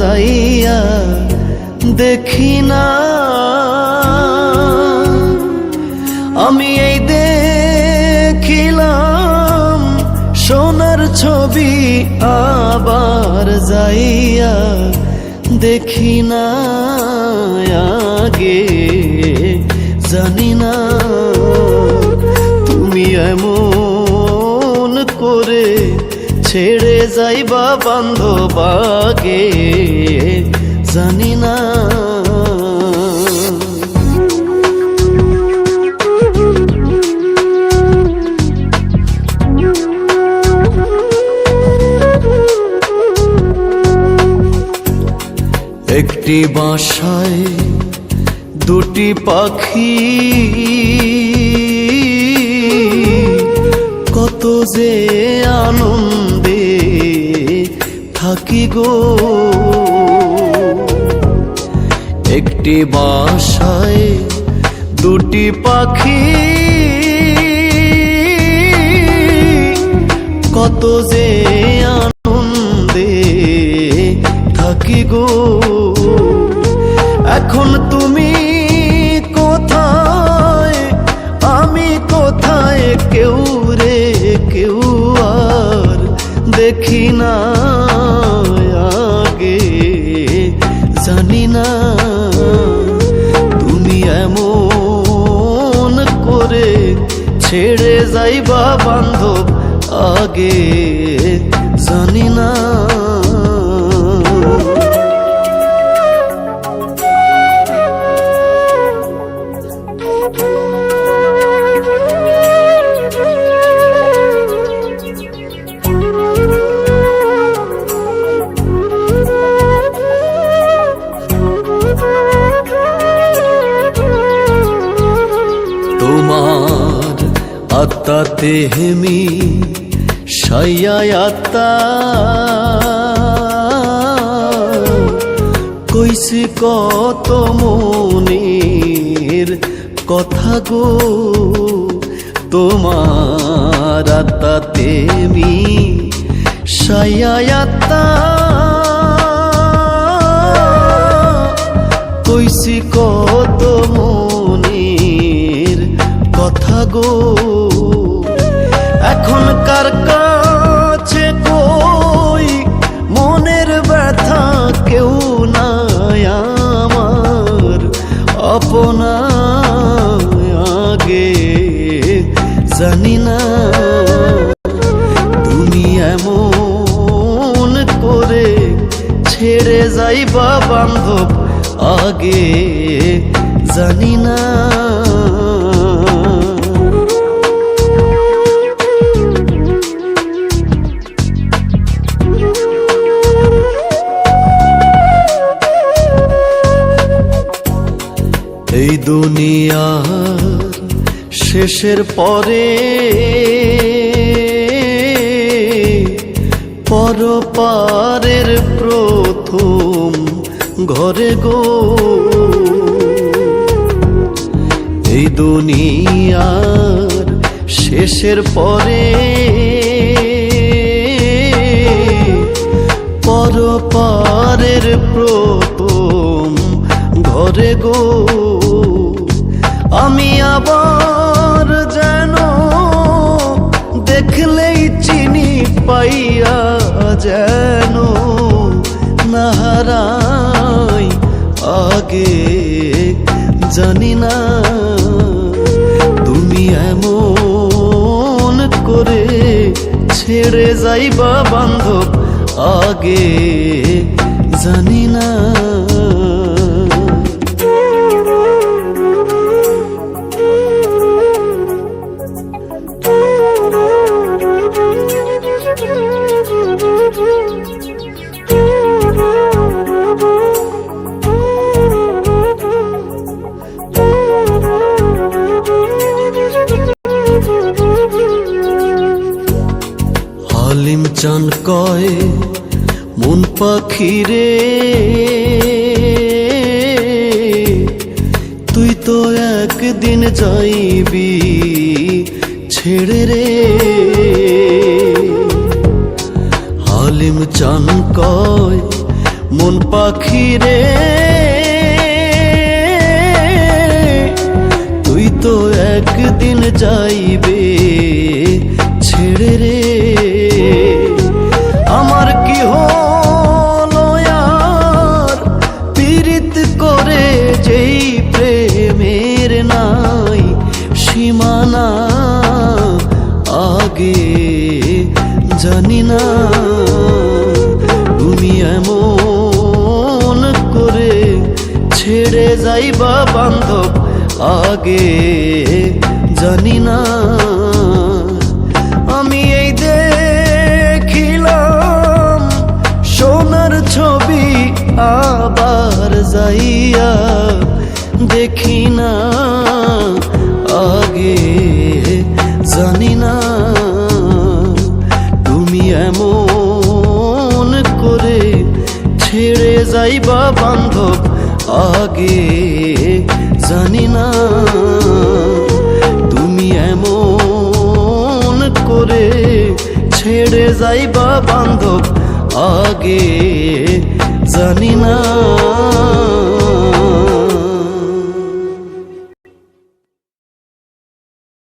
যাইয়া দেখি না। আমি এই দেখিলাম সোনার ছবি আবার যাইয়া দেখি না। আগে জানি না তুমি এমন ছেড়ে যাইবা বান্ধবাগে জানি না। একটি বাসায় দুটি পাখি কত যে আনন্দে। থাকি গো। একটি বাসায় দুটি পাখি। কত যে আনন্দে থাকি গো। এখন তুমি কোথায়? আমি কোথায়? কেউ রে কেউ আর দেখি না। ছেড়ে যাইবা বান্ধব আগে জানি না। তোমার আত্মাতে হেমি সাইয়া আত্মা। কইছি কত মনের কথা গো, তোমার আত্মাতে মি সাইয়া আত্মা। কইছি কত মনের কথা গো এমন করে ছেড়ে যাইবা বান্ধব আগে জানি না। এই দুনিয়া শেষের পরে পরপারের প্রথম ঘরে গো। এই দুনিয়ার শেষের পরে পরপারের প্রথম ঘরে গো। আমি আবার যেন দেখলেই চিনি পাইয়া যেন নাহারাই আগে জানি না তুমি এমন করে ছেড়ে যাইবা বান্ধব আগে জানি না হালিম চান কয়, মন পাখি রে তুই তো একদিন যাইবি ছেড়ে রে। হালিম চান কয়, মন পাখি রে তুই তো একদিন যাইবে না। তুমি এমন করে ছেড়ে যাইবা, বান্ধব। আগে জানি না। আমি এই দেখিলাম সোনার ছবি আবার যাইয়া দেখি না। আগে জানি না। যাইবা বান্ধব আগে জানি না তুমি এমন করে ছেড়ে যাইবা বান্ধব আগে জানি না